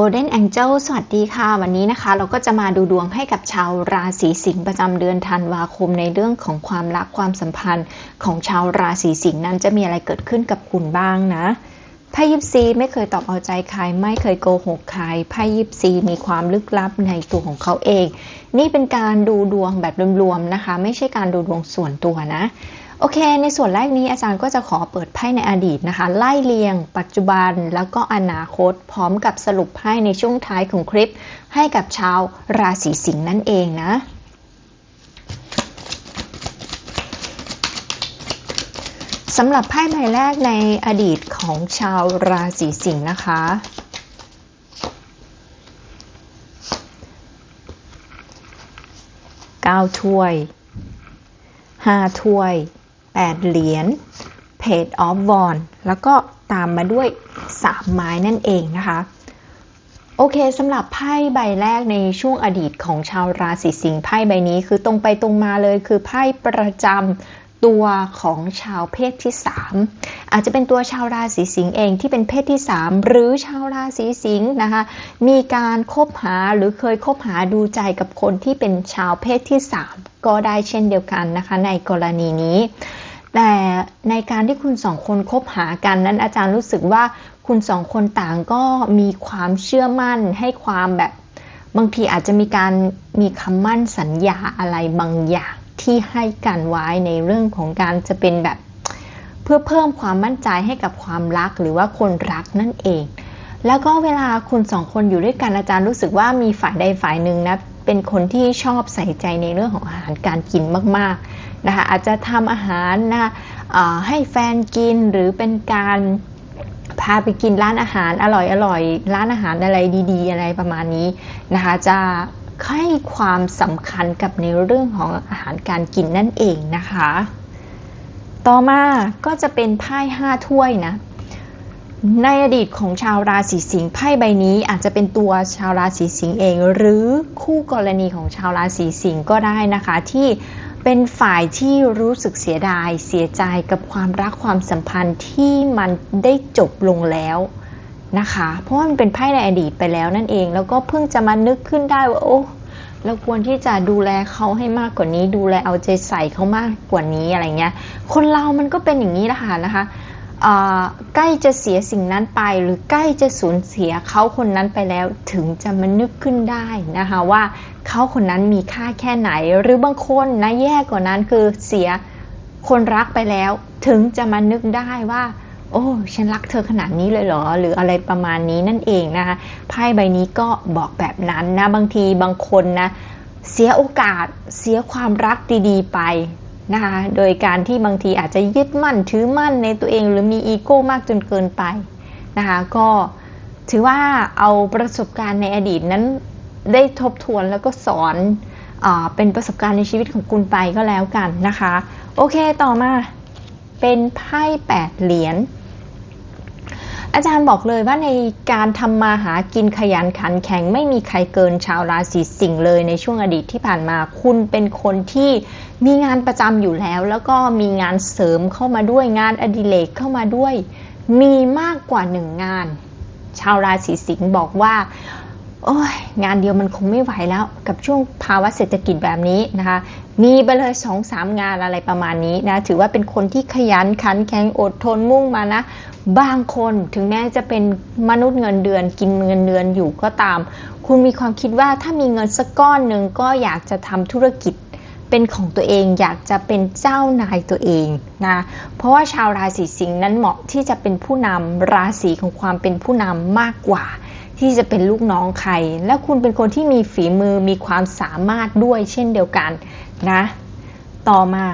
Golden Angel สวัสดีค่ะ วันนี้นะคะ เราก็จะมาดูดวงให้กับชาวราศีสิงห์ประจำเดือนธันวาคมในเรื่องของความรักความสัมพันธ์ของชาวราศีสิงห์นั้นจะมีอะไรเกิดขึ้นกับคุณบ้างนะไพ่ยิปซีไม่เคยตอบเอาใจใคร ไม่เคยโกหกใครไพ่ยิปซีมีความลึกลับในตัวของเขาเอง นี่เป็นการดูดวงแบบรวมๆนะคะ ไม่ใช่การดูดวงส่วนตัวนะ โอเค ในส่วนแรกนี้อาจารย์ก็จะขอเปิดไพ่ในอดีตนะคะ ไล่เรียง ปัจจุบันแล้วก็อนาคต พร้อมกับสรุปไพ่ในช่วงท้ายของคลิป ให้กับชาวราศีสิงห์นั่นเองนะสำหรับไพ่ใบแรกในอดีตของชาวราศีสิงห์นะคะเก้าถ้วยห้าถ้วย 8 เหรียญเพจออฟวอนแล้วก็ตามมาด้วย 3 ไม้นั่นเองนะคะ โอเคสำหรับไพ่ใบแรกในช่วงอดีตของชาวราศีสิงห์ไพ่ใบนี้คือตรงไปตรงมาเลยคือไพ่ประจำตัวของชาวเพศที่ 3 อาจจะเป็นตัวชาวราศีสิงห์เองที่เป็นเพศที่ 3 หรือชาวราศีสิงห์นะคะมีการคบหาหรือเคยคบหาดูใจกับคนที่เป็นชาวเพศที่ 3 ก็ได้เช่นเดียวกันนะคะในกรณีนี้ แต่ในการที่คุณสองคนคบหากันนั้นอาจารย์รู้สึกว่าคุณสองคนต่างก็มีความเชื่อมั่นให้ความแบบ บางทีอาจจะมีการมีคำมั่นสัญญาอะไรบางอย่างที่ให้กันไว้ในเรื่องของการจะเป็นแบบ เพื่อเพิ่มความมั่นใจให้กับความรักหรือว่าคนรักนั่นเอง แล้วก็เวลาคุณสองคนอยู่ด้วยกันอาจารย์รู้สึกว่ามีฝ่ายใดฝ่ายหนึ่งนะ เป็นคนที่ชอบใส่ใจในเรื่องของอาหารการกินมากๆนะคะอาจจะทำอาหารนะให้แฟนกินหรือเป็นการพาไปกินร้านอาหารอร่อยๆร้านอาหารอะไรดีๆ อะไรประมาณนี้นะคะจะให้ความสำคัญกับในเรื่องของอาหารการกินนั่นเองนะคะ ต่อมาก็จะเป็นไพ่ห้าถ้วยนะ ในอดีตของชาวราศีสิงห์ไพ่ใบนี้อาจจะเป็นตัวชาวราศีสิงห์เอง หรือคู่กรณีของชาวราศีสิงห์ก็ได้นะคะ ที่เป็นฝ่ายที่รู้สึกเสียดาย เสียใจกับความรักความสัมพันธ์ที่มันได้จบลงแล้วนะคะ เพราะมันเป็นไพ่ในอดีตไปแล้วนั่นเอง แล้วก็เพิ่งจะมานึกขึ้นได้ว่าโอ้เราควรที่จะดูแลเขาให้มากกว่านี้ ดูแลเอาใจใส่เขามากกว่านี้อะไรเงี้ย คนเรามันก็เป็นอย่างนี้แหละค่ะนะคะ ใกล้จะเสียสิ่งนั้นไป หรือใกล้จะสูญเสียเขาคนนั้นไปแล้วถึงจะมานึกขึ้นได้นะคะว่าเขาคนนั้นมีค่าแค่ไหน หรือบางคนนะแย่กว่านั้นคือเสียคนรักไปแล้ว ถึงจะมานึกได้ว่า โอ้ฉันรักเธอขนาดนี้เลยเหรอ หรืออะไรประมาณนี้นั่นเองนะคะไพ่ใบนี้ก็บอกแบบนั้นนะบางทีบางคนนะเสียโอกาสเสียความรักดีๆไป นะคะ โดยการที่บางทีอาจจะยึดมั่นถือมั่นในตัวเองหรือมีอีโก้มากจนเกินไปนะคะ ก็ถือว่าเอาประสบการณ์ในอดีตนั้นได้ทบทวนแล้วก็สอนอเป็นประสบการณ์ในชีวิตของคุณไปก็แล้วกันนะคะ โอเคต่อมาเป็นไพ่แปดเหรียญ อาจารย์บอกเลยว่าในการทำมาหากินขยันขันแข็ง ไม่มีใครเกินชาวราศีสิงห์เลยในช่วงอดีตที่ผ่านมา คุณเป็นคนที่มีงานประจำอยู่แล้ว แล้วก็มีงานเสริมเข้ามาด้วยงานอดิเรกเข้ามาด้วย มีมากกว่าหนึ่งงาน ชาวราศีสิงห์บอกว่า โอ้ยงานเดียวมันคงไม่ไหวแล้วกับช่วงภาวะเศรษฐกิจแบบนี้นะคะ มีไปเลยสองสามงานอะไรประมาณนี้นะ ถือว่าเป็นคนที่ขยันขันแข็งอดทนมุ่งมานะ บางคนถึงแม้จะเป็นมนุษย์เงินเดือน กินเงินเดือนอยู่ก็ตาม คุณมีความคิดว่าถ้ามีเงินสักก้อนหนึ่งก็อยากจะทำธุรกิจเป็นของตัวเองอยากจะเป็นเจ้านายตัวเองนะเพราะว่าชาวราศีสิงห์นั้นเหมาะที่จะเป็นผู้นำราศีของความเป็นผู้นำมากกว่า ที่จะเป็นลูกน้องใคร และคุณเป็นคนที่มีฝีมือมีความสามารถด้วยเช่นเดียวกันนะ ต่อมา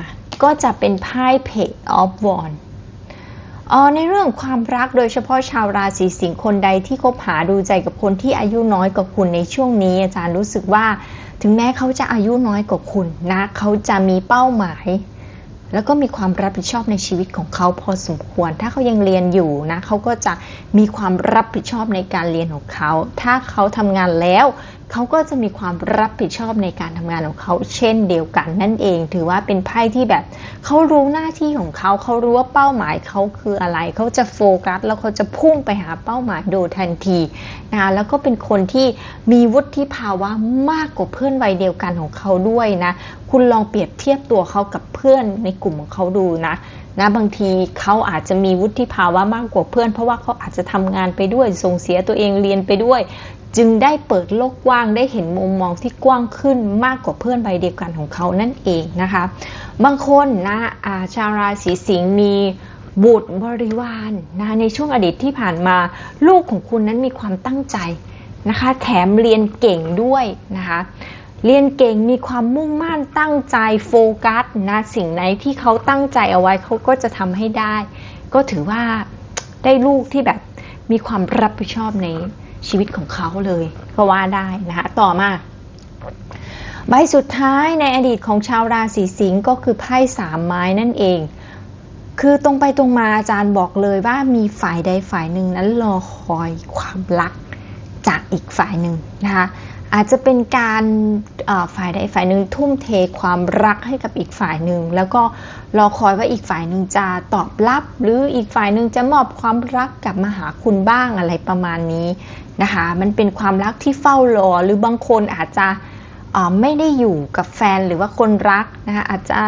ก็จะเป็นไพ่เพจออฟวอนออในเรื่องความรักโดยเฉพาะชาวราศีสิงห์คนใดที่คบหาดูใจกับคนที่อายุน้อยกว่าคุณในช่วงนี้ อาจารย์รู้สึกว่า ถึงแม้เขาจะอายุน้อยกว่าคุณนะ เขาจะมีเป้าหมาย แล้วก็มีความรับผิดชอบในชีวิตของเขาพอสมควร ถ้าเขายังเรียนอยู่นะเขาก็จะมีความรับผิดชอบในการเรียนของเขา ถ้าเขาทำงานแล้วเขาก็จะมีความรับผิดชอบในการทำงานของเขาเช่นเดียวกันนั่นเอง ถือว่าเป็นไพ่ที่แบบเขารู้หน้าที่ของเขาเขารู้ว่าเป้าหมายเขาคืออะไรเขาจะโฟกัสแล้วเขาจะพุ่งไปหาเป้าหมายโดยทันทีนะคะแล้วก็เป็นคนที่มีวุฒิภาวะมากกว่าเพื่อนวัยเดียวกันของเขาด้วยนะ คุณลองเปรียบเทียบตัวเขากับเพื่อนในกลุ่มของเขาดูนะนะบางทีเขาอาจจะมีวุฒิภาวะมากกว่าเพื่อน เพราะว่าเขาอาจจะทำงานไปด้วยส่งเสียตัวเองเรียนไปด้วย จึงได้เปิดโลกกว้างได้เห็นมุมมองที่กว้างขึ้นมากกว่าเพื่อนใบเดียวกันของเขานั่นเองนะคะ บางคนนะอาชาวราศีสิงห์มีบุตรบริวารนะในช่วงอดีตที่ผ่านมา ลูกของคุณนั้นมีความตั้งใจนะคะ แถมเรียนเก่งด้วยนะคะเรียนเก่งมีความมุ่งมั่นตั้งใจโฟกัสนะสิ่งไหนที่เขาตั้งใจเอาไว้เขาก็จะทำให้ได้ ก็ถือว่าได้ลูกที่แบบมีความรับผิดชอบใน ชีวิตของเขาเลยก็ว่าได้นะคะต่อมาใบสุดท้ายในอดีตของชาวราศีสิงห์ก็คือไพ่สามไม้นั่นเอง คือตรงไปตรงมาอาจารย์บอกเลยว่ามีฝ่ายใดฝ่ายหนึ่งนั้นรอคอยความรักจากอีกฝ่ายหนึ่งนะคะอาจจะเป็นการฝ่ายใดฝ่ายหนึ่งทุ่มเทความรักให้กับอีกฝ่ายหนึ่งแล้วก็รอคอยว่าอีกฝ่ายหนึ่งจะตอบรับ หรืออีกฝ่ายหนึ่งจะมอบความรักกลับมาหาคุณบ้างอะไรประมาณนี้ นะคะมันเป็นความรักที่เฝ้ารอหรือบางคนอาจจะไม่ได้อยู่กับแฟนหรือว่าคนรักนะคะอาจจะ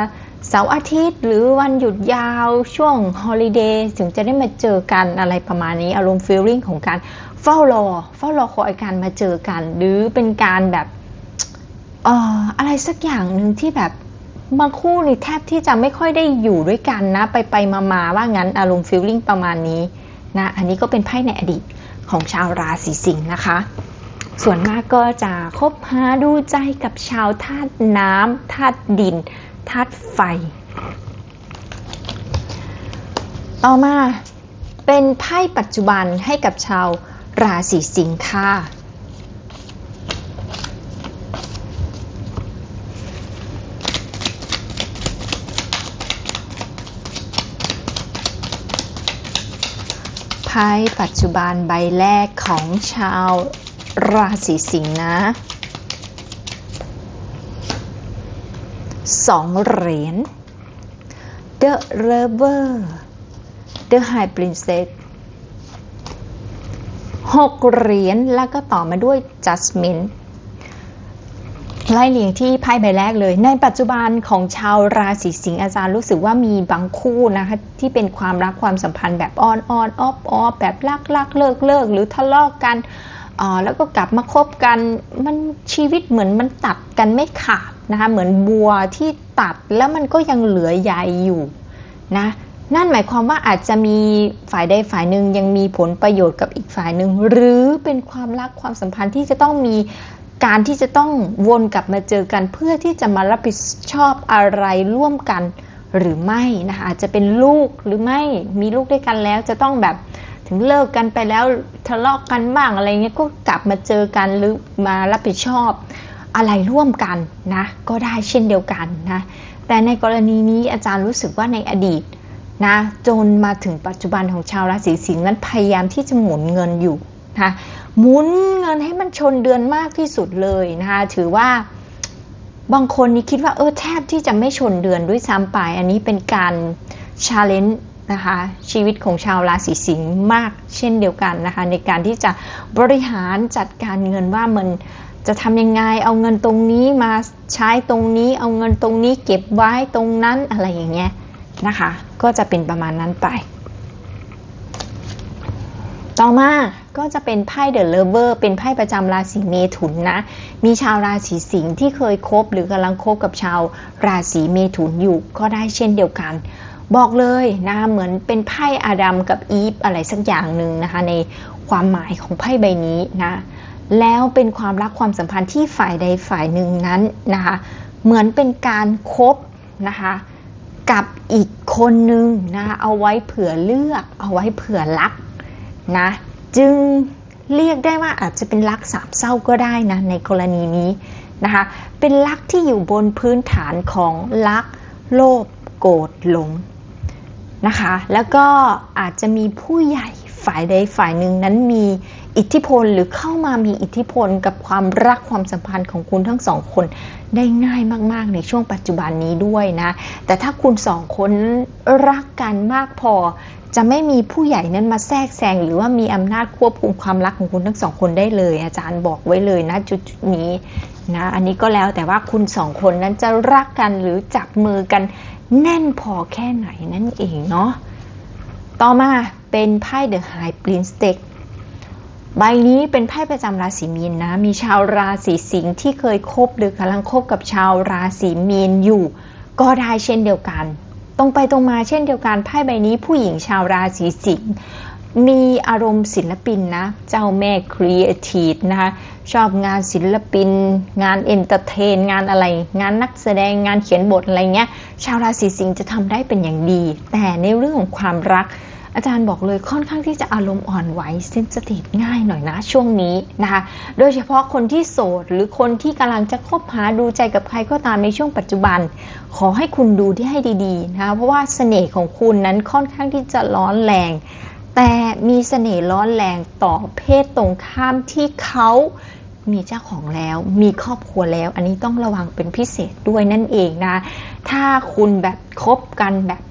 เสาร์อาทิตย์หรือวันหยุดยาวช่วงฮอลิเดย์ถึงจะได้มาเจอกันอะไรประมาณนี้อารมณ์ฟีลลิ่งของการเฝ้ารอเฝ้ารอคอยการมาเจอกัน หรือเป็นการแบบอออะไรสักอย่างหนึ่งที่แบบบางคู่นี่แทบที่จะไม่ค่อยได้อยู่ด้วยกันนะ ไปไปมามาว่างั้นอารมณ์ฟีลลิ่งประมาณนี้นะอันนี้ก็เป็นไพ่ในอดีต ของชาวราศีสิงห์นะคะ ส่วนมากก็จะคบหาดูใจกับชาวธาตุน้ำธาตุดินธาตุไฟ ต่อมาเป็นไพ่ปัจจุบันให้กับชาวราศีสิงค์ค่ะ ไพ่ปัจจุบันใบแรกของชาวราศีสิงห์นะสองเหรียญ The Lover The High Princess หกเหรียญแล้วก็ต่อมาด้วย Jasmine ไล่เลียงที่ไพ่ใบแรกเลย ในปัจจุบันของชาวราศีสิงห์อาจารย์รู้สึกว่ามีบางคู่นะคะที่เป็นความรักความสัมพันธ์แบบอ่อนอ่อนออบออแบบลักลักเลิกเลิกหรือทะเลาะกกันอ๋อแล้วก็กลับมาคบกันมันชีวิตเหมือนมันตัดกันไม่ขาดนะคะเหมือนบัวที่ตัดแล้วมันก็ยังเหลือใยอยู่นะนั่นหมายความว่าอาจจะมีฝ่ายใดฝ่ายหนึ่งยังมีผลประโยชน์กับอีกฝ่ายหนึ่งหรือเป็นความรักความสัมพันธ์ที่จะต้องมี การที่จะต้องวนกลับมาเจอกันเพื่อที่จะมารับผิดชอบอะไรร่วมกันหรือไม่นะคะอาจจะเป็นลูกหรือไม่มีลูกด้วยกันแล้วจะต้องแบบถึงเลิกกันไปแล้วทะเลาะกกันบ้างอะไรเงี้ยก็กลับมาเจอกันหรือมารับผิดชอบอะไรร่วมกันนะก็ได้เช่นเดียวกันนะแต่ในกรณีนี้อาจารย์รู้สึกว่าในอดีตนะจนมาถึงปัจจุบันของชาวราศีสิงห์นั้นพยายามที่จะหมุนเงินอยู่ นะหมุนเงินให้มันชนเดือนมากที่สุดเลยนะคะถือว่าบางคนนี่คิดว่าเออแทบที่จะไม่ชนเดือนด้วยซ้ำไป อันนี้เป็นการชาเลนจ์นะคะชีวิตของชาวราศีสิงห์มากเช่นเดียวกันนะคะในการที่จะบริหารจัดการเงินว่ามันจะทำยังไงเอาเงินตรงนี้มาใช้ตรงนี้ เอาเงินตรงนี้เก็บไว้ตรงนั้นอะไรอย่างเงี้ยนะคะก็จะเป็นประมาณนั้นไป ต่อมา ก็จะเป็นไพ่เดอะเลเวอร์เป็นไพ่ประจำราศีเมถุนนะ มีชาวราศีสิงห์ที่เคยคบหรือกำลังคบกับชาวราศีเมถุนอยู่ก็ได้เช่นเดียวกัน บอกเลยนะเหมือนเป็นไพ่อาดัมกับอีฟอะไรสักอย่างหนึ่งนะคะในความหมายของไพ่ใบนี้นะแล้วเป็นความรักความสัมพันธ์ที่ฝ่ายใดฝ่ายหนึ่งนั้นนะคะเหมือนเป็นการครบนะคะกับอีกคนนึงนะคะเอาไว้เผื่อเลือกเอาไว้เผื่อรักนะ จึงเรียกได้ว่าอาจจะเป็นรักสามเศร้าก็ได้นะในกรณีนี้นะคะ เป็นรักที่อยู่บนพื้นฐานของรักโลภโกรธหลงนะคะ แล้วก็อาจจะมีผู้ใหญ่ฝ่ายใดฝ่ายหนึ่งนั้นมีอิทธิพลหรือเข้ามามีอิทธิพลกับความรักความสัมพันธ์ของคุณทั้งสองคนได้ง่ายมาก ๆ ในช่วงปัจจุบันนี้ด้วยนะ แต่ถ้าคุณสองคนรักกันมากพอ จะไม่มีผู้ใหญ่นั้นมาแทรกแซงหรือว่ามีอำนาจควบคุมความรักของคุณทั้งสองคนได้เลย อาจารย์บอกไว้เลยนะจุดๆนี้นะอันนี้ก็แล้วแต่ว่าคุณสองคนนั้นจะรักกันหรือจับมือกันแน่นพอแค่ไหนนั่นเองเนาะต่อมาเป็นไพ่ The High Prince Deck ใบนี้เป็นไพ่ประจำราศีมีนนะ มีชาวราศีสิงห์ที่เคยคบหรือกำลังคบกับชาวราศีมีนอยู่ ก็ได้เช่นเดียวกัน ตรงไปตรงมาเช่นเดียวกันไพ่ใบนี้ผู้หญิงชาวราศีสิงห์มีอารมณ์ศิลปินนะ เจ้าแม่ครีเอทีฟนะคะชอบงานศิลปิน งานเอนเตอร์เทน งานอะไร งานนักแสดงงานเขียนบทอะไรเงี้ย ชาวราศีสิงห์จะทำได้เป็นอย่างดี แต่ในเรื่องของความรัก อาจารย์บอกเลยค่อนข้างที่จะอารมณ์อ่อนไหวเซนสทีฟง่ายหน่อยนะช่วงนี้นะคะโดยเฉพาะคนที่โสดหรือคนที่กำลังจะคบหาดูใจกับใครก็ตามในช่วงปัจจุบัน ขอให้คุณดูที่ให้ดีๆนะคะเพราะว่าเสน่ห์ของคุณนั้นค่อนข้างที่จะร้อนแรง แต่มีเสน่ห์ร้อนแรงต่อเพศตรงข้ามที่เขามีเจ้าของแล้วมีครอบครัวแล้ว อันนี้ต้องระวังเป็นพิเศษด้วยนั่นเองนะ ถ้าคุณแบบคบกันแบบ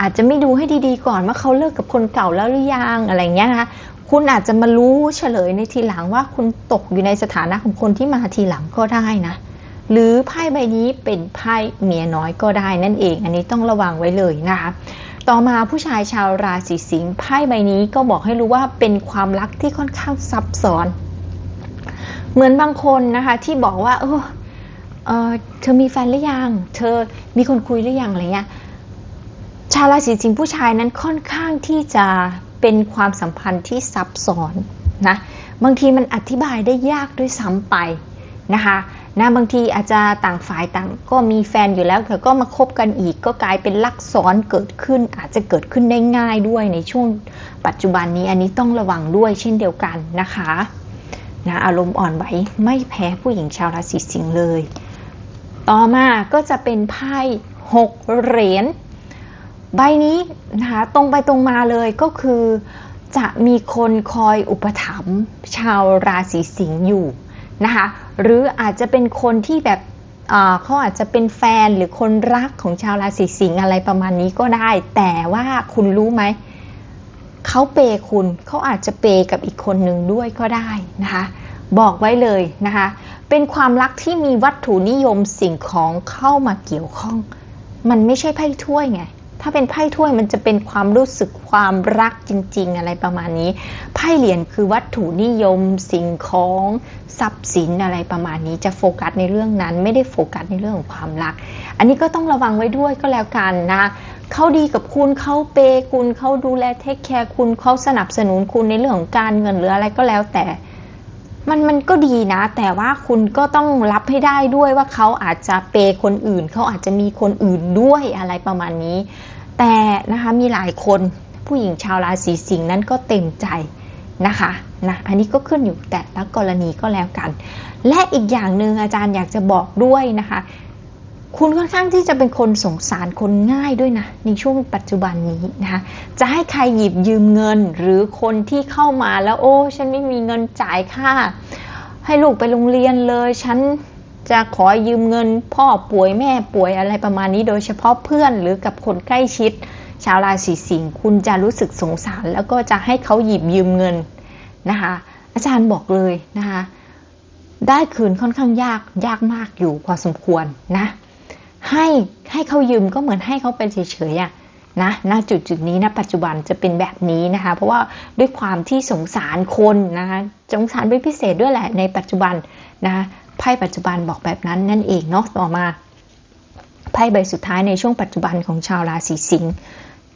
อาจจะไม่ดูให้ดีๆก่อนว่าเขาเลิกกับคนเก่าแล้วหรือยังอะไรเงี้ยนะคะคุณอาจจะมารู้เฉลยในทีหลังว่าคุณตกอยู่ในสถานะของคนที่มาทีหลังก็ได้นะ หรือไพ่ใบนี้เป็นไพ่เมียน้อยก็ได้นั่นเอง อันนี้ต้องระวังไว้เลยนะคะ ต่อมาผู้ชายชาวราศีสิงห์ไพ่ใบนี้ก็บอกให้รู้ว่าเป็นความรักที่ค่อนข้างซับซ้อน เหมือนบางคนนะคะที่บอกว่าเออเออเธอมีแฟนหรือยัง เธอมีคนคุยหรือยังอะไรเงี้ย ชาวราศีสิงห์ผู้ชายนั้นค่อนข้างที่จะเป็นความสัมพันธ์ที่ซับซ้อนนะบางทีมันอธิบายได้ยากด้วยซ้ำไปนะคะนะบางทีอาจจะต่างฝ่ายต่างก็มีแฟนอยู่แล้วแต่ก็มาคบกันอีกก็กลายเป็นลักซ้อนเกิดขึ้น อาจจะเกิดขึ้นได้ง่ายด้วยในช่วงปัจจุบันนี้อันนี้ต้องระวังด้วยเช่นเดียวกันนะคะนะอารมณ์อ่อนไหวไม่แพ้ผู้หญิงชาวราศีสิงห์เลย ต่อมาก็จะเป็นไพ่หกเหรียญ ใบนี้นะคะตรงไปตรงมาเลยก็คือจะมีคนคอยอุปถัมภ์ชาวราศีสิงห์อยู่นะคะหรืออาจจะเป็นคนที่แบบเขาอาจจะเป็นแฟนหรือคนรักของชาวราศีสิงห์อะไรประมาณนี้ก็ได้ แต่ว่าคุณรู้ไหมเขาเปย์คุณเขาอาจจะเปย์กับอีกคนหนึ่งด้วยก็ได้นะคะบอกไว้เลยนะคะเป็นความรักที่มีวัตถุนิยมสิ่งของเข้ามาเกี่ยวข้อง มันไม่ใช่ไพ่ถ้วยไง ถ้าเป็นไพ่ถ้วยมันจะเป็นความรู้สึกความรักจริง ๆ อะไรประมาณนี้ ไพ่เหรียญคือวัตถุนิยมสิ่งของทรัพย์สินอะไรประมาณนี้ จะโฟกัสในเรื่องนั้น ไม่ได้โฟกัสในเรื่องของความรัก อันนี้ก็ต้องระวังไว้ด้วยก็แล้วกันนะเขาดีกับคุณเขาเปย์คุณเขาดูแลเทคแคร์คุณเขาสนับสนุนคุณในเรื่องของการเงินหรืออะไรก็แล้วแต่ มันมันก็ดีนะ แต่ว่าคุณก็ต้องรับให้ได้ด้วยว่าเขาอาจจะเปย์คนอื่น เขาอาจจะมีคนอื่นด้วยอะไรประมาณนี้ แต่นะคะมีหลายคนผู้หญิงชาวราศีสิงห์นั้นก็เต็มใจนะคะนะอันนี้ก็ขึ้นอยู่แต่ละกรณีก็แล้วกัน และอีกอย่างหนึ่งอาจารย์อยากจะบอกด้วยนะคะ คุณค่อนข้างที่จะเป็นคนสงสารคนง่ายด้วยนะ ในช่วงปัจจุบันนี้นะคะจะให้ใครหยิบยืมเงินหรือคนที่เข้ามาแล้วโอ้ ฉันไม่มีเงินจ่ายค่า ให้ลูกไปโรงเรียนเลย ฉันจะขอยืมเงิน พ่อป่วยแม่ป่วยอะไรประมาณนี้ โดยเฉพาะเพื่อนหรือกับคนใกล้ชิด ชาวราศีสิงห์คุณจะรู้สึกสงสาร แล้วก็จะให้เขาหยิบยืมเงินนะคะอาจารย์บอกเลยนะคะได้คืนค่อนข้างยากยากมากอยู่พอสมควรนะ ให้ให้เขายืมก็เหมือนให้เขาเป็นเฉยๆอะนะณจุดจุดนี้นะปัจจุบันจะเป็นแบบนี้นะคะ เพราะว่าด้วยความที่สงสารคนนะคะสงสารเป็นพิเศษด้วยแหละในปัจจุบันนะคะไพ่ปัจจุบันบอกแบบนั้นนั่นเองเนาะต่อมาไพ่ใบสุดท้ายในช่วงปัจจุบันของชาวราศีสิงห์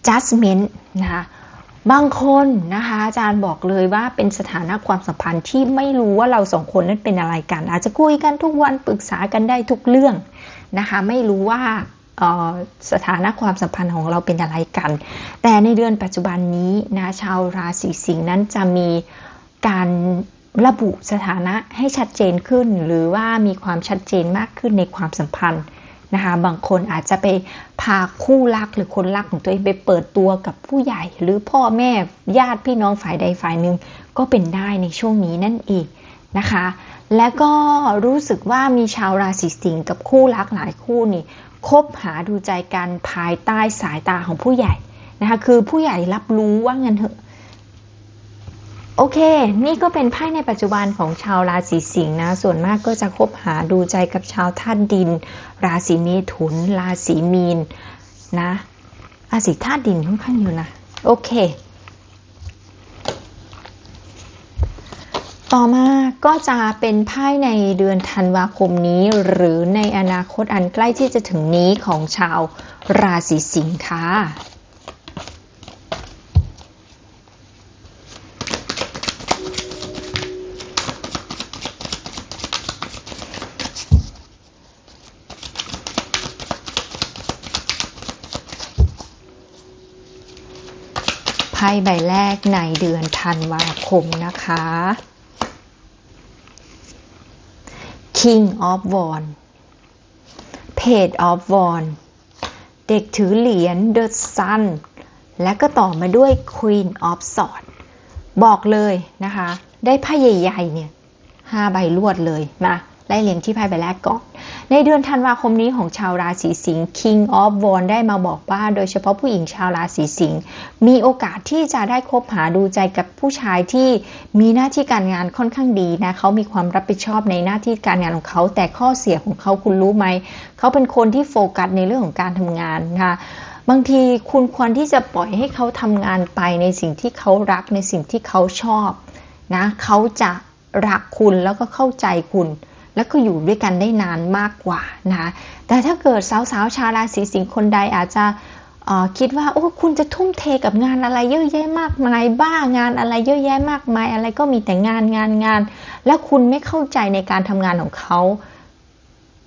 judgment นะคะบางคนนะคะอาจารย์บอกเลยว่าเป็นสถานะความสัมพันธ์ที่ไม่รู้ว่าเราสองคนนั้นเป็นอะไรกัน อาจจะคุยกันทุกวันปรึกษากันได้ทุกเรื่อง นะคะ ไม่รู้ว่าสถานะความสัมพันธ์ของเราเป็นอะไรกัน แต่ในเดือนปัจจุบันนี้นะชาวราศีสิงห์นั้นจะมีการระบุสถานะให้ชัดเจนขึ้น หรือว่ามีความชัดเจนมากขึ้นในความสัมพันธ์นะคะบางคนอาจจะไปพาคู่รักหรือคนรักของตัวเองไปเปิดตัวกับผู้ใหญ่ หรือพ่อแม่ญาติพี่น้องฝ่ายใดฝ่ายหนึ่งก็เป็นได้ในช่วงนี้นั่นเองนะคะ และก็รู้สึกว่ามีชาวราศีสิงห์กับคู่รักหลายคู่นี่คบหาดูใจกันภายใต้สายตาของผู้ใหญ่นะคะคือผู้ใหญ่รับรู้ว่าเงินเถอะโอเค นี่ก็เป็นไพ่ในปัจจุบันของชาวราศีสิงห์นะ ส่วนมากก็จะคบหาดูใจกับชาวธาตุดิน ราศีเมถุน ราศีมีนนะ ราศีธาตุดินค่อนข้างเยอะนะ โอเค ต่อมาก็จะเป็นไพ่ในเดือนธันวาคมนี้ หรือในอนาคตอันใกล้ที่จะถึงนี้ของชาวราศีสิงค์ค่ะไพ่ใบแรกในเดือนธันวาคมนะคะ King of Wand Page of Wand เด็กถือเหรียญ The Sun และก็ต่อมาด้วย Queen of Swords บอกเลยนะคะ ได้ไพ่ใหญ่ๆเนี่ยห้าใบรวดเลยมา ไล่เรียงที่ไพ่ใบแรกก่อนในเดือนธันวาคมนี้ของชาวราศีสิงห์ King of w a n d ได้มาบอกว่า โดยเฉพาะผู้หญิงชาวราศีสิงห์มีโอกาสที่จะได้คบหาดูใจกับผู้ชายที่มีหน้าที่การงานค่อนข้างดีนะเขามีความรับผิดชอบในหน้าที่การงานของเขา แต่ข้อเสียของเขาคุณรู้ไหม เขาเป็นคนที่โฟกัสในเรื่องของการทำงานนะคะบางทีคุณควรที่จะปล่อยให้เขาทำงานไปในสิ่งที่เขารักในสิ่งที่เขาชอบนะเขาจะรักคุณแล้วก็เข้าใจคุณ แล้วก็อยู่ด้วยกันได้นานมากกว่านะคะแต่ถ้าเกิดสาวๆชาวราศีสิงห์คนใดอาจจะคิดว่าโอ้คุณจะทุ่มเทกับงานอะไรเยอะแยะมากมายบ้างานอะไรเยอะแยะมากมายอะไรก็มีแต่งานงานงาน แล้วคุณไม่เข้าใจในการทำงานของเขา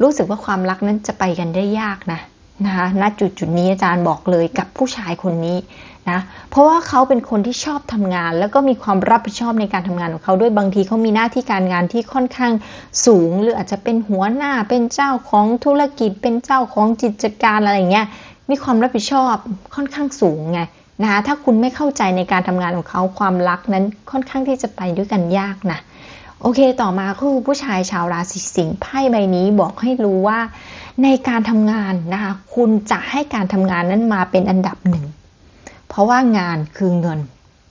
รู้สึกว่าความรักนั้นจะไปกันได้ยากนะ นะคะณจุดจุดนี้อาจารย์บอกเลยกับผู้ชายคนนี้นะเพราะว่าเขาเป็นคนที่ชอบทำงาน แล้วก็มีความรับผิดชอบในการทำงานของเขาด้วยบางทีเขามีหน้าที่การงานที่ค่อนข้างสูง หรืออาจจะเป็นหัวหน้าเป็นเจ้าของธุรกิจ เป็นเจ้าของกิจการอะไรเงี้ยมีความรับผิดชอบค่อนข้างสูงไงนะคะถ้าคุณไม่เข้าใจในการทำงานของเขาความรักนั้นค่อนข้างที่จะไปด้วยกันยากนะโอเคต่อมาคือผู้ชายชาวราศีสิงห์ไพ่ใบนี้บอกให้รู้ว่า ในการทำงานนะคะ คุณจะให้การทำงานนั้นมาเป็นอันดับหนึ่ง เพราะว่างานคือเงิน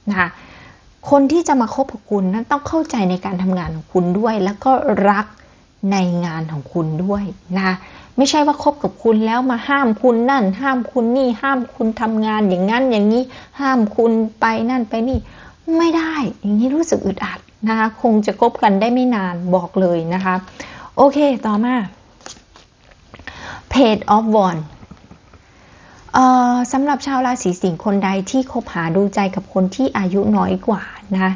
นะคะคนที่จะมาคบกับคุณนั้นต้องเข้าใจในการทำงานของคุณด้วย แล้วก็รักในงานของคุณด้วยนะไม่ใช่ว่าคบกับคุณแล้วมาห้ามคุณนั่น ห้ามคุณนี่ ห้ามคุณทำงานอย่างนั้นอย่างนี้ ห้ามคุณไปนั่นไปนี่ ไม่ได้ อย่างนี้รู้สึกอึดอัดนะคะ คงจะคบกันได้ไม่นานบอกเลยนะคะ โอเค ต่อมา Page of Wands สำหรับชาวราศีสิงห์คนใดที่คบหาดูใจกับคนที่อายุน้อยกว่านะ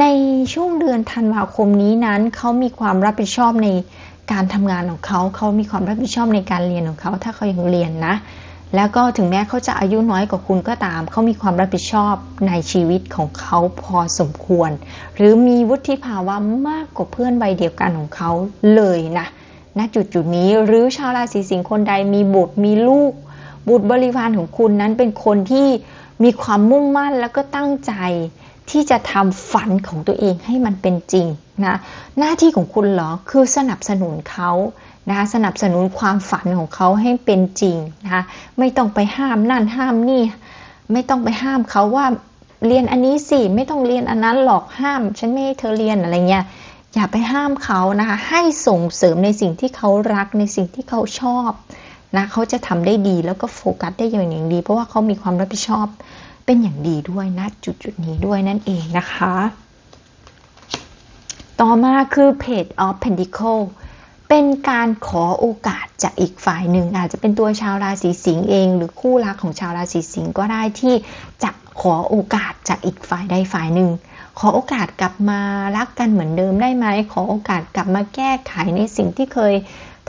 ในช่วงเดือนธันวาคมนี้นั้น เขามีความรับผิดชอบในการทำงานของเขา เขามีความรับผิดชอบในการเรียนของเขา ถ้าเขายังเรียนนะ แล้วก็ถึงแม้เขาจะอายุน้อยกว่าคุณก็ตาม เขามีความรับผิดชอบในชีวิตของเขาพอสมควร หรือมีวุฒิภาวะมากกว่าเพื่อนวัยเดียวกันของเขาเลยนะ ณจุดจุดนี้ หรือชาวราศีสิงห์คนใดมีบุตรมีลูก บุตรบริวารของคุณนั้นเป็นคนที่มีความมุ่งมั่นแล้วก็ตั้งใจที่จะทำฝันของตัวเองให้มันเป็นจริงนะหน้าที่ของคุณเหรอคือสนับสนุนเขานะคะสนับสนุนความฝันของเขาให้เป็นจริงนะคะไม่ต้องไปห้ามนั่นห้ามนี่ ไม่ต้องไปห้ามเขาว่าเรียนอันนี้สิไม่ต้องเรียนอันนั้นหรอกห้าม ฉันไม่ให้เธอเรียนอะไรเงี้ย อย่าไปห้ามเขานะคะให้ส่งเสริมในสิ่งที่เขารักในสิ่งที่เขาชอบนะเขาจะทำได้ดีแล้วก็โฟกัสได้อย่างดี เพราะว่าเขามีความรับผิดชอบเป็นอย่างดีด้วยนะจุดจุดนี้ด้วยนั่นเองนะคะ ต่อมาคือ Page of Pentacle เป็นการขอโอกาสจากอีกฝ่ายหนึ่ง อาจจะเป็นตัวชาวราศีสิงห์เอง หรือคู่รักของชาวราศีสิงห์ก็ได้ที่จะขอโอกาสจากอีกฝ่ายใดฝ่ายหนึ่ง ขอโอกาสกลับมารักกันเหมือนเดิมได้ไหม ขอโอกาสกลับมาแก้ไขในสิ่งที่เคย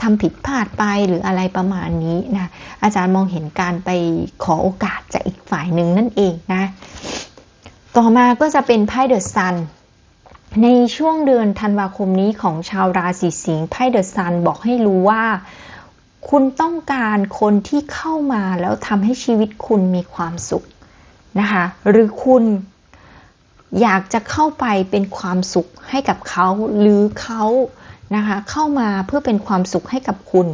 ทำผิดพลาดไปหรืออะไรประมาณนี้นะอาจารย์มองเห็นการไปขอโอกาสจากอีกฝ่ายหนึ่งนั่นเองนะ ต่อมาก็จะเป็นไพ่เดอะซันในช่วงเดือนธันวาคมนี้ของชาวราศีสิงห์ไพ่เดอะซันบอกให้รู้ว่า คุณต้องการคนที่เข้ามาแล้วทำให้ชีวิตคุณมีความสุขนะคะ หรือคุณ อยากจะเข้าไปเป็นความสุขให้กับเขาหรือเขานะคะเข้ามาเพื่อเป็นความสุขให้กับคุณ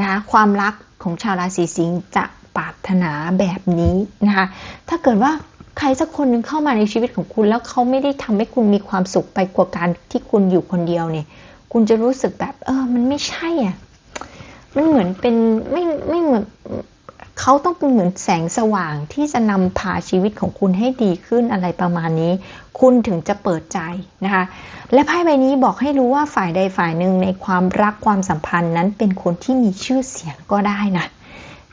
นะคะความรักของชาวราศีสิงห์จะปรารถนาแบบนี้นะคะถ้าเกิดว่าใครสักคนหนึ่งเข้ามาในชีวิตของคุณแล้วเขาไม่ได้ทำให้คุณมีความสุขไปกว่าการที่คุณอยู่คนเดียวเนี่ย คุณจะรู้สึกแบบเออมันไม่ใช่อะมันเหมือนเป็นไม่ไม่เหมือน เขาต้องเป็นเหมือนแสงสว่างที่จะนำพาชีวิตของคุณให้ดีขึ้นอะไรประมาณนี้ คุณถึงจะเปิดใจนะคะ และไพ่ใบนี้บอกให้รู้ว่าฝ่ายใดฝ่ายหนึ่งในความรักความสัมพันธ์นั้นเป็นคนที่มีชื่อเสียงก็ได้นะ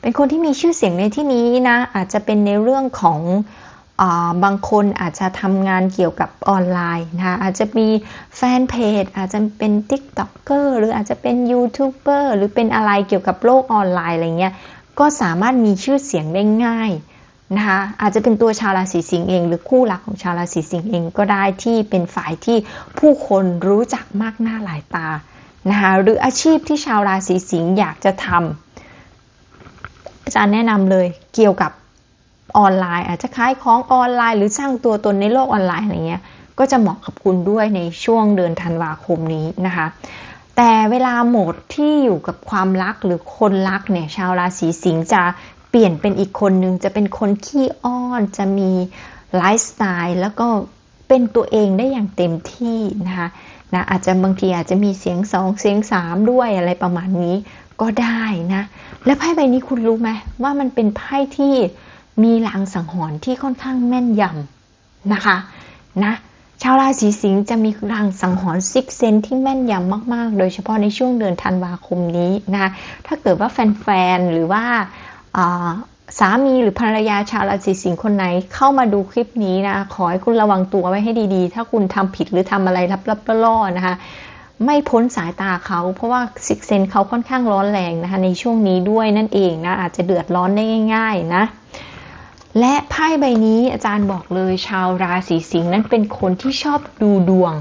เป็นคนที่มีชื่อเสียงในที่นี้นะ อาจจะเป็นในเรื่องของบางคนอาจจะทำงานเกี่ยวกับออนไลน์นะคะอาจจะมีแฟนเพจ อาจจะเป็น t ิ k t o k อร์หรืออาจจะเป็นยูทูบเบอร์หรือเป็นอะไรเกี่ยวกับโลกออนไลน์อะไรเงี้ย ก็สามารถมีชื่อเสียงได้ง่ายนะคะอาจจะเป็นตัวชาวราศีสิงห์เอง หรือคู่รักของชาวราศีสิงห์เองก็ได้ที่เป็นฝ่ายที่ผู้คนรู้จักมากหน้าหลายตานะคะหรืออาชีพที่ชาวราศีสิงห์อยากจะทำอาจารย์แนะนำเลยเกี่ยวกับออนไลน์ อาจจะขายของออนไลน์ หรือสร้างตัวตนในโลกออนไลน์อะไรเงี้ยก็จะเหมาะกับคุณด้วยในช่วงเดือนธันวาคมนี้นะคะ แต่เวลาโหมดที่อยู่กับความรักหรือคนรักเนี่ยชาวราศีสิงห์จะเปลี่ยนเป็นอีกคนนึงจะเป็นคนขี้อ้อนจะมีไลฟ์สไตล์แล้วก็เป็นตัวเองได้อย่างเต็มที่นะคะนะอาจจะบางทีอาจจะมีเสียงสองเสียงสามด้วยอะไรประมาณนี้ก็ได้นะ และไพ่ใบนี้คุณรู้ไหมว่ามันเป็นไพ่ที่มีลางสังหรณ์ที่ค่อนข้างแม่นยำนะคะ นะ ชาวราศีสิงห์จะมีรางสังหรณ์ซิกเซนที่แม่นยำมาก ๆ โดยเฉพาะในช่วงเดือนธันวาคมนี้นะคะถ้าเกิดว่าแฟน ๆ หรือว่าสามีหรือภรรยาชาวราศีสิงห์คนไหนเข้ามาดูคลิปนี้นะ ขอให้คุณระวังตัวไว้ให้ดีๆ ถ้าคุณทำผิดหรือทำอะไรลับๆล่อๆนะคะไม่พ้นสายตาเขา เพราะว่าซิกเซนเขาค่อนข้างร้อนแรงนะคะในช่วงนี้ด้วยนั่นเองนะอาจจะเดือดร้อนได้ง่าย ๆ นะ และไพ่ใบนี้อาจารย์บอกเลยชาวราศีสิงห์นั้นเป็นคนที่ชอบดูดวง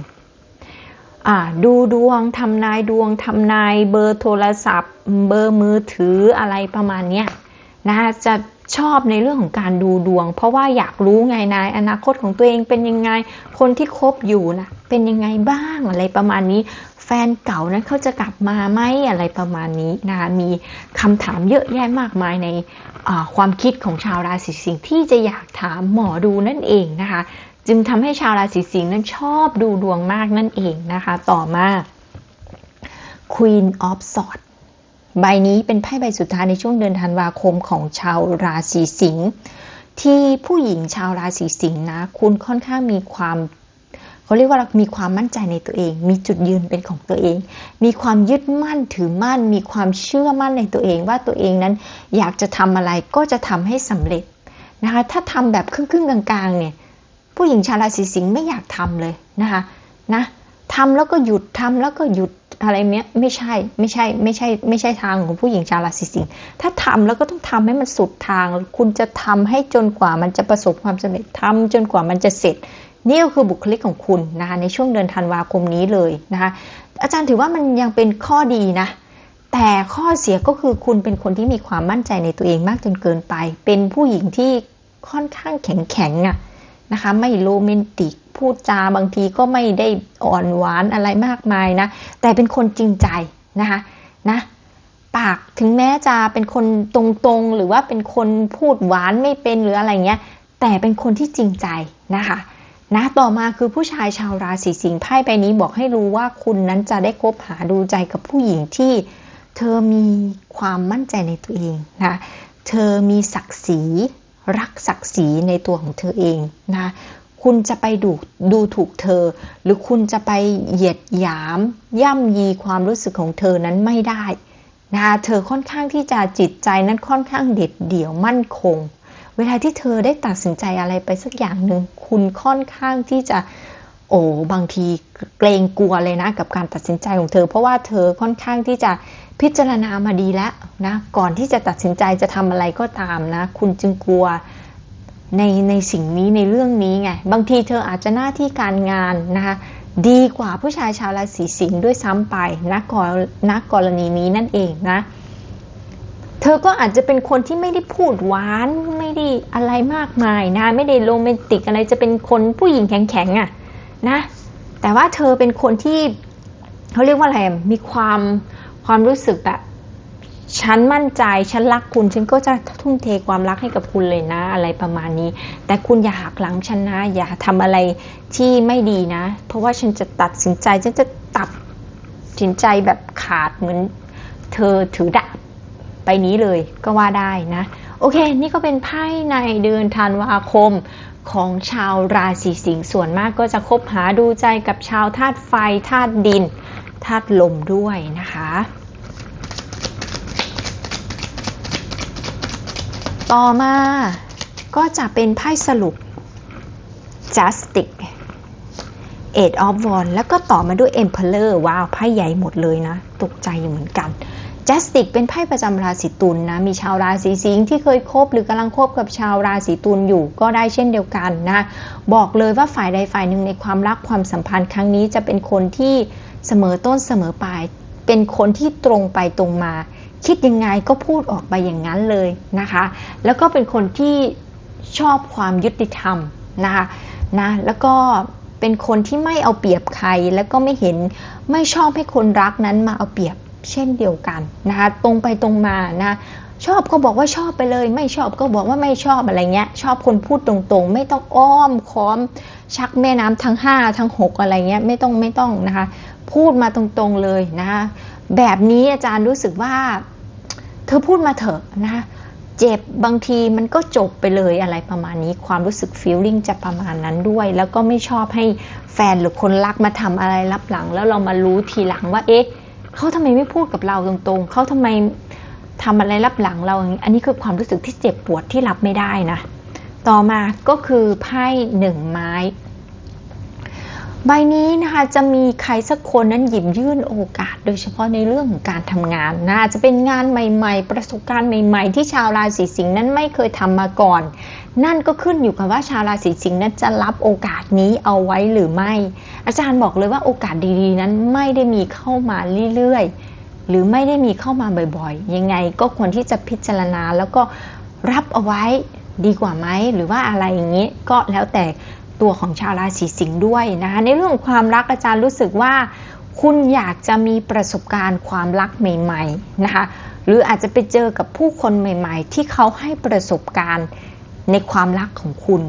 ดูดวงทำนายดวงทำนายเบอร์โทรศัพท์ เบอร์มือถืออะไรประมาณนี้นะคะจะ ชอบในเรื่องของการดูดวง เพราะว่าอยากรู้ไงนายอนาคตของตัวเองเป็นยังไง คนที่คบอยู่นะเป็นยังไงบ้างอะไรประมาณนี้ แฟนเก่านั้นเขาจะกลับมาไหมอะไรประมาณนี้นะคะมีคำถามเยอะแยะมากมายในความคิดของชาวราศีสิงห์ที่จะอยากถามหมอดูนั่นเองนะคะ จึงทำให้ชาวราศีสิงห์นั้นชอบดูดวงมากนั่นเองนะคะ ต่อมา Queen of Swords ใบนี้เป็นไพ่ใบสุดท้ายในช่วงเดือนธันวาคมของชาวราศีสิงห์ที่ผู้หญิงชาวราศีสิงห์นะ คุณค่อนข้างมีความเขาเรียกว่ามีความมั่นใจในตัวเอง มีจุดยืนเป็นของตัวเอง มีความยึดมั่นถือมั่น มีความเชื่อมั่นในตัวเองว่าตัวเองนั้นอยากจะทำอะไรก็จะทำให้สำเร็จนะคะถ้าทำแบบครึ่งๆกลางๆเนี่ยผู้หญิงชาวราศีสิงห์ไม่อยากทำเลยนะคะนะทำแล้วก็หยุดทำแล้วก็หยุด อะไรเนี้ยไม่ใช่ไม่ใช่ไม่ใช่ไม่ใช่ทางของผู้หญิงชาวราศีสิงห์ถ้าทำแล้วก็ต้องทำให้มันสุดทาง คุณจะทำให้จนกว่ามันจะประสบความสำเร็จทำจนกว่ามันจะเสร็จ นี่ก็คือบุคลิกของคุณนะคะในช่วงเดือนธันวาคมนี้เลยนะคะอาจารย์ถือว่ามันยังเป็นข้อดีนะแต่ข้อเสียก็คือคุณเป็นคนที่มีความมั่นใจในตัวเองมากจนเกินไป เป็นผู้หญิงที่ค่อนข้างแข็งแข็งอะนะคะ ไม่โรแมนติกพูดจาบางทีก็ไม่ได้อ่อนหวานอะไรมากมายนะ แต่เป็นคนจริงใจนะคะนะปากถึงแม้จะเป็นคนตรงๆ หรือว่าเป็นคนพูดหวานไม่เป็นหรืออะไรเงี้ย แต่เป็นคนที่จริงใจนะคะนะต่อมาคือผู้ชายชาวราศีสิงห์ไพ่ใบนี้บอกให้รู้ว่าคุณนั้นจะได้คบหาดูใจกับผู้หญิงที่เธอมีความมั่นใจในตัวเองนะเธอมีศักดิ์ศรีรักศักดิ์ศรีในตัวของเธอเองนะ คุณจะไปดูดูถูกเธอ หรือคุณจะไปเหยียดหยาม ย่ำยีความรู้สึกของเธอนั้นไม่ได้นะเธอค่อนข้างที่จะจิตใจนั้นค่อนข้างเด็ดเดี่ยวมั่นคง เวลาที่เธอได้ตัดสินใจอะไรไปสักอย่างหนึ่งคุณค่อนข้างที่จะโอ้บางทีเกรงกลัวเลยนะกับการตัดสินใจของเธอ เพราะว่าเธอค่อนข้างที่จะพิจารณามาดีแล้วนะก่อนที่จะตัดสินใจจะทำอะไรก็ตามนะ คุณจึงกลัว ในในสิ่งนี้ในเรื่องนี้ไงบางทีเธออาจจะหน้าที่การงานนะคะดีกว่าผู้ชายชาวราศีสิงห์ด้วยซ้ำไปนะกรณกรณีนี้นั่นเองนะ เธอก็อาจจะเป็นคนที่ไม่ได้พูดหวานไม่ได้อะไรมากมายนะไม่ได้โรแมนติกอะไรจะเป็นคนผู้หญิงแข็งๆอะ่ะนะแต่ว่าเธอเป็นคนที่เขาเรียกว่าอะไรมีความความรู้สึกแบบ ฉันมั่นใจฉันรักคุณ ฉันก็จะทุ่มเทความรักให้กับคุณเลยนะ อะไรประมาณนี้ แต่คุณอย่าหักหลังฉันนะ อย่าทำอะไรที่ไม่ดีนะ เพราะว่าฉันจะตัดสินใจฉันจะตัดสินใจแบบขาดเหมือนเธอถือดาบไปนี้เลยก็ว่าได้นะ โอเค นี่ก็เป็นไพ่ในเดือนธันวาคมของชาวราศีสิงห์ส่วนมากก็จะคบหาดูใจกับชาวธาตุไฟธาตุดินธาตุลมด้วยนะคะ ต่อมาก็จะเป็นไพ่สรุป Justice Eight of Wands แล้วก็ต่อมาด้วย Emperor ว้าวไพ่ใหญ่หมดเลยนะ ตกใจอยู่เหมือนกัน Justice เป็นไพ่ประจำราศีตุลนนะ มีชาวราศีสิงห์ที่เคยคบหรือกำลังคบกับชาวราศีตุลอยู่ก็ได้เช่นเดียวกันนะ บอกเลยว่าฝ่ายใดฝ่ายหนึ่งในความรักความสัมพันธ์ครั้งนี้จะเป็นคนที่เสมอต้นเสมอปลาย เป็นคนที่ตรงไปตรงมา คิดยังไงก็พูดออกไปอย่างนั้นเลยนะคะ แล้วก็เป็นคนที่ชอบความยุติธรรมนะคะนะแล้วก็เป็นคนที่ไม่เอาเปรียบใครแล้วก็ไม่เห็นไม่ชอบให้คนรักนั้นมาเอาเปรียบเช่นเดียวกันนะคะตรงไปตรงมานะชอบก็บอกว่าชอบไปเลย ไม่ชอบก็บอกว่าไม่ชอบอะไรเงี้ย ชอบคนพูดตรงๆ ไม่ต้องอ้อมค้อม ชักแม่น้ำทั้ง 5 ทั้ง 6 อะไรเงี้ยไม่ต้องไม่ต้องนะคะ พูดมาตรงๆเลยนะคะ แบบนี้อาจารย์รู้สึกว่า เธอพูดมาเถอะนะเจ็บบางทีมันก็จบไปเลยอะไรประมาณนี้ความรู้สึกฟีลลิ่งจะประมาณนั้นด้วย แล้วก็ไม่ชอบให้แฟนหรือคนรักมาทำอะไรรับหลัง แล้วเรามารู้ทีหลังว่า เอ๊ะเขาทำไมไม่พูดกับเราตรงๆเขาทำไมทำอะไรรับหลังเราอย่างนี้อันนี้คือความรู้สึกที่เจ็บปวดที่รับไม่ได้นะ ต่อมาก็คือไพ่หนึ่งไม้ ใบนี้นะคะจะมีใครสักคนนั้นหยิบยื่นโอกาส โดยเฉพาะในเรื่องของการทำงานนะจะเป็นงานใหม่ๆ ประสบการณ์ใหม่ๆ ที่ชาวราศีสิงห์นั้นไม่เคยทำมาก่อน นั่นก็ขึ้นอยู่กับว่าชาวราศีสิงห์นั้นจะรับโอกาสนี้เอาไว้หรือไม่ อาจารย์บอกเลยว่าโอกาสดีๆ นั้นไม่ได้มีเข้ามาเรื่อยๆ หรือไม่ได้มีเข้ามาบ่อยๆ ยังไงก็ควรที่จะพิจารณาแล้วก็รับเอาไว้ดีกว่าไหมหรือว่าอะไรอย่างนี้ก็แล้วแต่ ตัวของชาวราศีสิงห์ด้วยนะคะในเรื่องความรักอาจารย์รู้สึกว่า คุณอยากจะมีประสบการณ์ความรักใหม่ๆนะคะหรืออาจจะไปเจอกับผู้คนใหม่ ๆ ที่เขาให้ประสบการณ์ในความรักของคุณ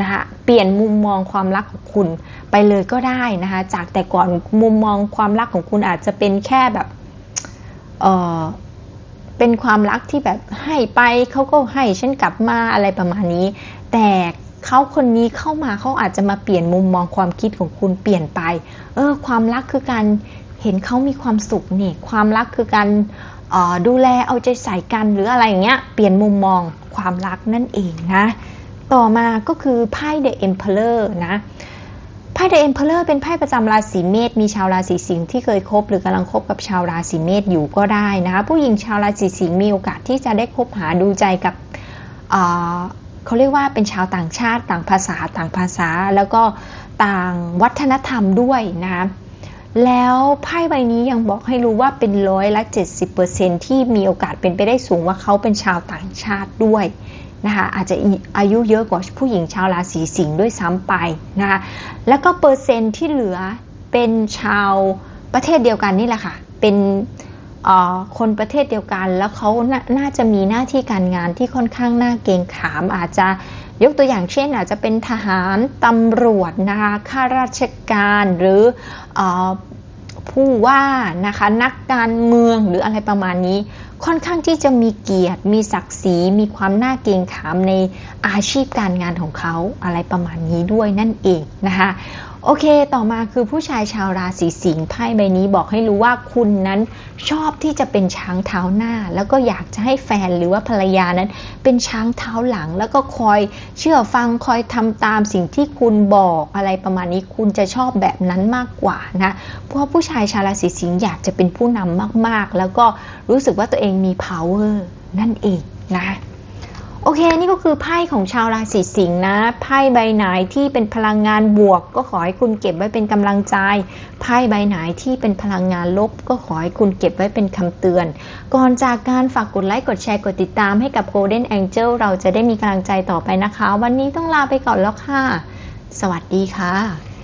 นะคะเปลี่ยนมุมมองความรักของคุณไปเลยก็ได้นะคะจากแต่ก่อนมุมมองความรักของคุณอาจจะเป็นแค่แบบเออเป็นความรักที่แบบให้ไปเขาก็ให้ฉันกลับมาอะไรประมาณนี้ แต่ เขาคนนี้เข้ามาเขาอาจจะมาเปลี่ยนมุมมองความคิดของคุณเปลี่ยนไป เออ ความรักคือการเห็นเขามีความสุขนี่ ความรักคือการดูแลเอาใจใส่กันหรืออะไรอย่างเงี้ย เปลี่ยนมุมมองความรักนั่นเองนะ ต่อมาก็คือไพ่ The Emperor นะไพ่ The Emperor เป็นไพ่ประจำราศีเมษมีชาวราศีสิงห์ที่เคยคบ หรือกำลังคบกับชาวราศีเมษอยู่ก็ได้นะคะผู้หญิงชาวราศีสิงห์มีโอกาสที่จะได้คบหาดูใจกับ เขาเรียกว่าเป็นชาวต่างชาติ ต่างภาษาต่างภาษา แล้วก็ต่างวัฒนธรรมด้วยนะคะแล้วไพ่ใบนี้ยังบอกให้รู้ว่าเป็นร้อยละ 70%ที่มีโอกาสเป็นไปได้สูงว่าเขาเป็นชาวต่างชาติด้วยนะคะอาจจะอายุเยอะกว่าผู้หญิงชาวราศีสิงห์ด้วยซ้ำไปนะคะแล้วก็เปอร์เซ็นต์ที่เหลือเป็นชาวประเทศเดียวกันนี่แหละค่ะ เป็น คนประเทศเดียวกัน แล้วเขาน่าจะมีหน้าที่การงานที่ค่อนข้างน่าเกรงขาม อาจจะยกตัวอย่างเช่น อาจจะเป็นทหารตำรวจนะคะข้าราชการหรืออผู้ว่านะคะนักการเมืองหรืออะไรประมาณนี้ ค่อนข้างที่จะมีเกียรติ มีศักดิ์ศรีมีความน่าเกรงขามในอาชีพการงานของเขาอะไรประมาณนี้ด้วยนั่นเองนะคะ โอเค ต่อมาคือผู้ชายชาวราศีสิงห์ไพ่ใบนี้บอกให้รู้ว่าคุณนั้นชอบที่จะเป็นช้างเท้าหน้า แล้วก็อยากจะให้แฟนหรือว่าภรรยานั้น เป็นช้างเท้าหลัง แล้วก็คอยเชื่อฟังคอยทำตามสิ่งที่คุณบอกอะไรประมาณนี้คุณจะชอบแบบนั้นมากกว่านะเพราะผู้ชายชาวราศีสิงห์อยากจะเป็นผู้นำมากๆ แล้วก็รู้สึกว่าตัวเองมี power นั่นเองนะ โอเค นี่ก็คือไพ่ของชาวราศีสิงห์นะ ไพ่ใบไหนที่เป็นพลังงานบวก ก็ขอให้คุณเก็บไว้เป็นกำลังใจ ไพ่ใบไหนที่เป็นพลังงานลบ ก็ขอให้คุณเก็บไว้เป็นคำเตือน ก่อนจากการฝากกดไลค์ กดแชร์ กดติดตามให้กับ Golden Angel เราจะได้มีกำลังใจต่อไปนะคะ วันนี้ต้องลาไปก่อนแล้วค่ะ สวัสดีค่ะ